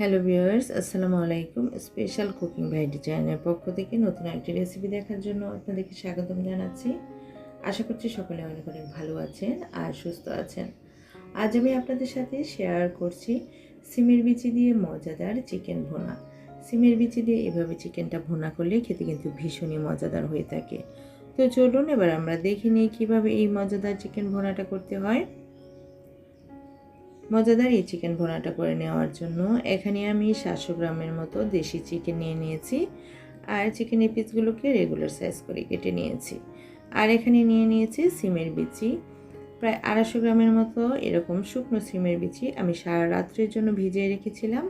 Hello viewers, আসসালামু আলাইকুম। Special cooking ভাইটি চ্যানেলের পক্ষ থেকে নতুন একটি রেসিপি দেখার জন্য আপনাদেরকে স্বাগতম জানাচ্ছি। আশা করছি সকলে অনেক অনেক ভালো আছেন আর সুস্থ আছেন। আজ আমি আপনাদের সাথে শেয়ার করছি সিমের বিচি দিয়ে মজাদার চিকেন ভোনা। সিমের বিচি দিয়ে এভাবে চিকেনটা ভোনা করলে খেতে কিন্তু ভীষণই মজাদার হয়ে থাকে। তো চলুন এবার আমরা দেখে নিই কীভাবে এই মজাদার চিকেন ভোনাটা করতে হয়। মজাদার এই চিকেন ভোনাটা করে নেওয়ার জন্য। এখানে আমি সাতশো গ্রামের মতো দেশি চিকেন নিয়ে নিয়েছি আর চিকেনের পিসগুলোকে রেগুলার সাইজ করে কেটে নিয়েছি। আর এখানে নিয়ে নিয়েছি সিমের বিচি। প্রায় আড়াইশো গ্রামের মতো এরকম শুকনো সিমের বিচি আমি সারা রাত্রের জন্য ভিজিয়ে রেখেছিলাম।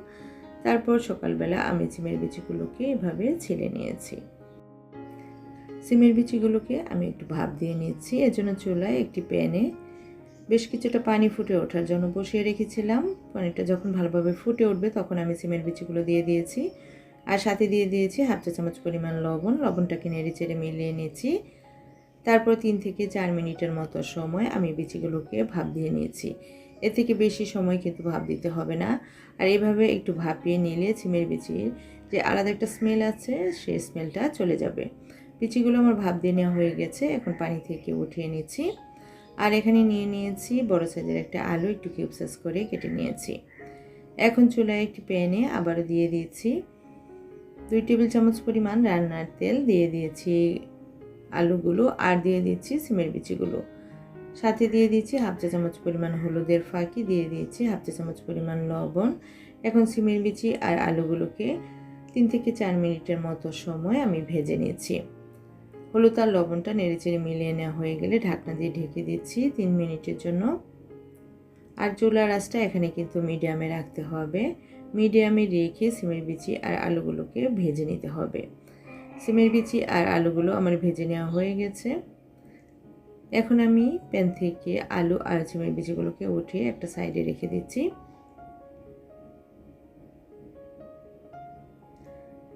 তারপর সকালবেলা আমি সিমের বিচিগুলোকে এভাবে ছিলে নিয়েছি। সিমের বিচিগুলোকে আমি একটু ভাপ দিয়ে নিচ্ছি। এজন্য চুলায় একটি প্যানে বেশ কিছুটা পানি ফুটে ওঠার জন্য বসিয়ে রেখেছিলাম। পানিটা যখন ভালোভাবে ফুটে উঠবে তখন আমি সিমের বিচিগুলো দিয়ে দিয়েছি। আর সাথে দিয়ে দিয়েছি হাফ চা চামচ পরিমাণ লবণ। লবণটাকে নেড়ে চেড়ে মিলিয়ে নিয়েছি। তারপর তিন থেকে চার মিনিটের মতো সময় আমি বিচিগুলোকে ভাপ দিয়ে নিয়েছি। এর থেকে বেশি সময় কিন্তু ভাপ দিতে হবে না। আর এভাবে একটু ভাপিয়ে নিলে সিমের বিচির যে আলাদা একটা স্মেল আছে সেই স্মেলটা চলে যাবে। বিচিগুলো আমার ভাপ দিয়ে নেওয়া হয়ে গেছে। এখন পানি থেকে উঠিয়ে নিচ্ছি। আর এখানে নিয়ে নিয়েছি বড় সাইজের একটা আলু, একটু কিউব সাইজ করে কেটে নিয়েছি। এখন চুলায় একটি প্যানে আবারও দিয়ে দিয়েছি দুই টেবিল চামচ পরিমাণ রান্নার তেল, দিয়ে দিয়েছি আলুগুলো আর দিয়ে দিচ্ছি সিমের বিচিগুলো। সাথে দিয়ে দিয়েছি হাফ চা চামচ পরিমাণ হলুদের ফাঁকি, দিয়ে দিয়েছি হাফ চা চামচ পরিমাণ লবণ। এখন সিমের বিচি আর আলুগুলোকে তিন থেকে চার মিনিটের মতো সময় আমি ভেজে নিয়েছি। হলুদ আর লবণটা নেড়েচেড়ে মিলিয়ে নেওয়া হয়ে গেলে ঢাকনা দিয়ে ঢেকে দিচ্ছি তিন মিনিটের জন্য। আর চুলার আঁচটা এখানে কিন্তু মিডিয়ামে রাখতে হবে। মিডিয়ামে রেখে সিমের বিচি আর আলুগুলোকে ভেজে নিতে হবে। সিমের বিচি আর আলুগুলো আমার ভেজে নেওয়া হয়ে গেছে। এখন আমি প্যান থেকে আলু আর সিমের বিচিগুলোকে উঠিয়ে একটা সাইডে রেখে দিচ্ছি।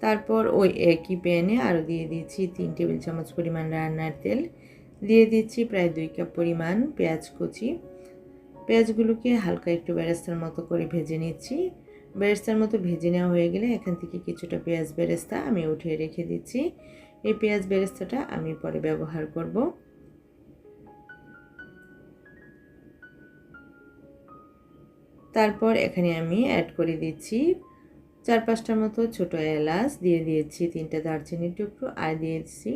তারপর ওই একই প্যানে আরও দিয়ে দিচ্ছি তিন টেবিল চামচ পরিমাণ রান্নার তেল। দিয়ে দিচ্ছি প্রায় দুই কাপ পরিমাণ পেঁয়াজ কুচি। পেঁয়াজগুলোকে হালকা একটু বেরেস্তার মতো করে ভেজে নিচ্ছি। বেরেস্তার মতো ভেজে নেওয়া হয়ে গেলে এখান থেকে কিছুটা পেঁয়াজ বেরেস্তা আমি উঠিয়ে রেখে দিচ্ছি। এই পেঁয়াজ বেরেস্তাটা আমি পরে ব্যবহার করব। তারপর এখানে আমি অ্যাড করে দিচ্ছি চার পাঁচটার মতো ছোটো এলাচ, দিয়ে দিয়েছি তিনটা দারচিনির টুকরো, আর দিয়েছি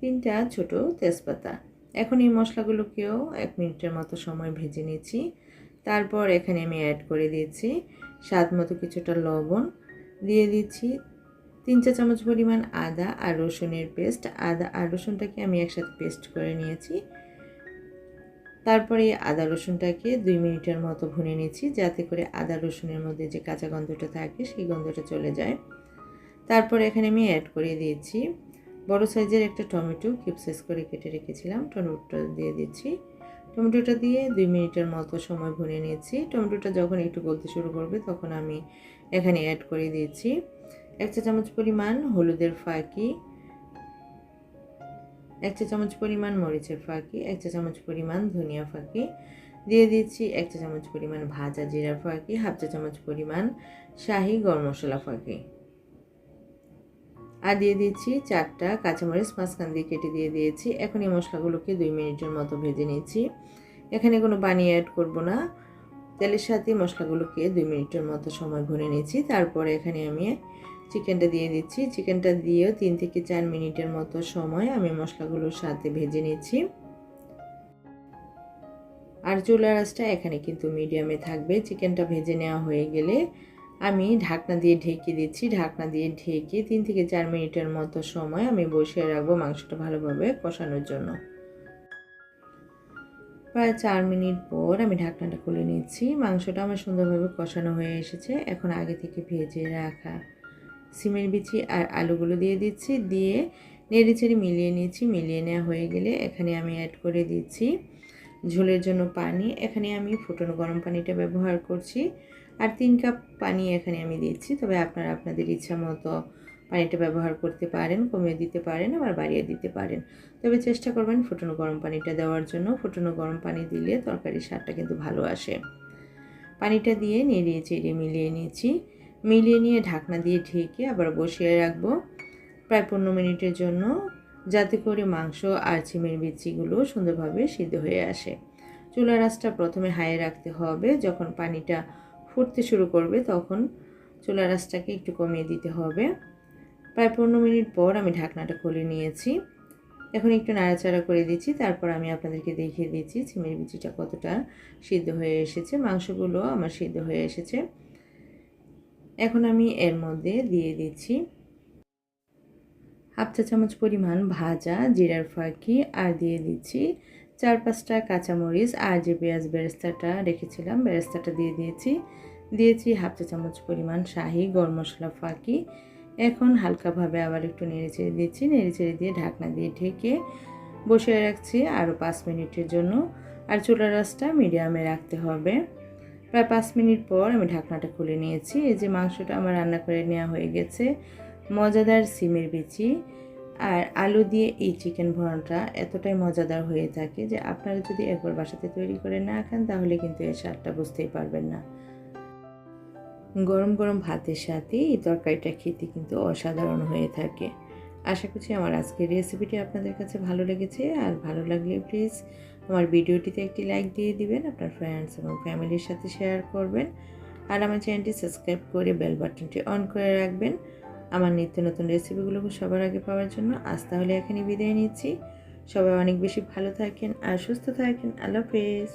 তিনটা ছোট তেজপাতা। এখন এই মশলাগুলোকেও এক মিনিটের মতো সময় ভেজে নিচ্ছি তারপর এখানে আমি অ্যাড করে দিয়েছি স্বাদ মতো কিছুটা লবণ। দিয়ে দিচ্ছি তিন চা চামচ পরিমাণ আদা আর রসুনের পেস্ট আদা আর রসুনটাকে আমি একসাথে পেস্ট করে নিয়েছি। তারপরে আদা রসুনটাকে দুই মিনিটের মতো ভুনে নিচ্ছি, যাতে করে আদা রসুনের মধ্যে যে কাঁচা গন্ধটা থাকে সেই গন্ধটা চলে যায়। তারপর এখানে আমি অ্যাড করে দিয়েছি, বড় সাইজের একটা টমেটো সাইজ করে কেটে রেখেছিলাম, টমেটোটা দিয়ে দিচ্ছি। টমেটোটা দিয়ে দুই মিনিটের মতো সময় ভুনে নিয়েছি। টমেটোটা যখন একটু গলতে শুরু করবে তখন আমি এখানে অ্যাড করে দিয়েছি। এক চা চামচ পরিমাণ হলুদের ফাঁকি এক চা চামচ পরিমাণ মরিচের ফাঁকি, এক চা চামচ পরিমাণ ধনিয়া ফাঁকি, দিয়ে দিচ্ছি এক চা চামচ পরিমাণ ভাজা জিরা ফাঁকি, হাফ চা চামচ পরিমাণ শাহি গরম মশলা ফাঁকি। আর দিয়ে দিচ্ছি চারটা কাঁচামরিচ মাঝখান দিয়ে কেটে দিয়ে দিয়েছি। এখন এই মশলাগুলোকে দুই মিনিটের মতো ভেজে নিয়েছি এখানে কোনো পানি অ্যাড করব না। তেলের সাথে মশলাগুলোকে দুই মিনিটের মতো সময় ভরে নিয়েছি তারপরে এখানে আমি চিকেনটা দিয়ে দিচ্ছি। চিকেনটা দিয়েও তিন থেকে চার মিনিটের মতো সময় আমি মশলাগুলোর সাথে ভেজে নিচ্ছি। আর চুলার আঁচটা এখানে কিন্তু মিডিয়ামে থাকবে। চিকেনটা ভেজে নেওয়া হয়ে গেলে আমি ঢাকনা দিয়ে ঢেকে দিচ্ছি। ঢাকনা দিয়ে ঢেকে তিন থেকে চার মিনিটের মতো সময় আমি বসিয়ে রাখব মাংসটা ভালোভাবে কষানোর জন্য। প্রায় চার মিনিট পর আমি ঢাকনাটা খুলে নিচ্ছি। মাংসটা আমার সুন্দরভাবে কষানো হয়ে এসেছে। এখন আগে থেকে ভেজে রাখা সিমের বিচি আর আলুগুলো দিয়ে দিচ্ছি। দিয়ে নেড়ে চেড়ে মিলিয়ে নিয়েছি। মিলিয়ে নেওয়া হয়ে গেলে এখানে আমি অ্যাড করে দিচ্ছি ঝোলের জন্য পানি। এখানে আমি ফুটনো গরম পানিটা ব্যবহার করছি আর তিন কাপ পানি এখানে আমি দিচ্ছি। তবে আপনারা আপনাদের ইচ্ছা মতো পানিটা ব্যবহার করতে পারেন, কমিয়ে দিতে পারেন আবার বাড়িয়ে দিতে পারেন। তবে চেষ্টা করবেন ফুটনো গরম পানিটা দেওয়ার জন্য। ফুটনো গরম পানি দিলে তরকারির স্বাদটা কিন্তু ভালো আসে। পানিটা দিয়ে নেড়িয়ে চেড়িয়ে মিলিয়ে নিয়েছি। মিলিয়ে নিয়ে ঢাকনা দিয়ে ঢেকে আবার বসিয়ে রাখব। প্রায় পনেরো মিনিটের জন্য যাতে করে মাংস আর চিমের বিচিগুলো সুন্দরভাবে সিদ্ধ হয়ে আসে। চুলা রাসটা প্রথমে হাইয়ে রাখতে হবে। যখন পানিটা ফুটতে শুরু করবে তখন চুলা রাসটাকে একটু কমিয়ে দিতে হবে। প্রায় পনেরো মিনিট পর আমি ঢাকনাটা খুলে নিয়েছি। এখন একটু নাড়াচাড়া করে দিচ্ছি। তারপর আমি আপনাদেরকে দেখিয়ে দিচ্ছি চিমের বিচিটা কতটা সিদ্ধ হয়ে এসেছে। মাংসগুলো আমার সিদ্ধ হয়ে এসেছে। এখন আমি এর মধ্যে দিয়ে দিচ্ছি হাফ চা চামচ পরিমাণ ভাজা, জিরার ফাঁকি, আর দিয়ে দিচ্ছি চার পাঁচটা কাঁচামরিচ, আর যে পেঁয়াজ বেরেস্তাটা রেখেছিলাম, বেরেস্তাটা দিয়ে দিয়েছি। দিয়েছি হাফ চা চামচ পরিমাণ শাহি গরম মশলা ফাঁকি। এখন হালকাভাবে আবার একটু নেড়ে চেড়ে দিচ্ছি। নেড়ে চেড়ে দিয়ে ঢাকনা দিয়ে ঢেকে বসিয়ে রাখছি আরও পাঁচ মিনিটের জন্য। আর চুলা রাসটা মিডিয়ামে রাখতে হবে। প্রায় পাঁচ মিনিট পর আমি ঢাকনাটা খুলে নিয়েছি। এই যে মাংসটা আমার রান্না করে নেওয়া হয়ে গেছে। মজাদার সিমের বিচি আর আলু দিয়ে এই চিকেন ভর্নাটা এতটাই মজাদার হয়ে থাকে যে আপনারা যদি একবার বাসাতে তৈরি করে না খান, তাহলে কিন্তু এর স্বাদটা বুঝতেই পারবেন না। গরম গরম ভাতের সাথে এই তরকারিটা খেতে কিন্তু অসাধারণ হয়ে থাকে। আশা করছি আমার আজকের রেসিপিটি আপনাদের কাছে ভালো লেগেছে। আর ভালো লাগলে প্লিজ আমার ভিডিওটিতে একটি লাইক দিয়ে দিবেন, আপনার ফ্রেন্ডস এবং ফ্যামিলির সাথে শেয়ার করবেন। আর আমার চ্যানেলটি সাবস্ক্রাইব করে বেল বাটনটি অন করে রাখবেন। আমার নিত্য নতুন রেসিপিগুলোকে সবার আগে পাওয়ার জন্য আজ তাহলে এখানে বিদায় নিচ্ছি। সবাই অনেক বেশি ভালো থাকেন আর সুস্থ থাকেন। আল্লাহ হাফেজ।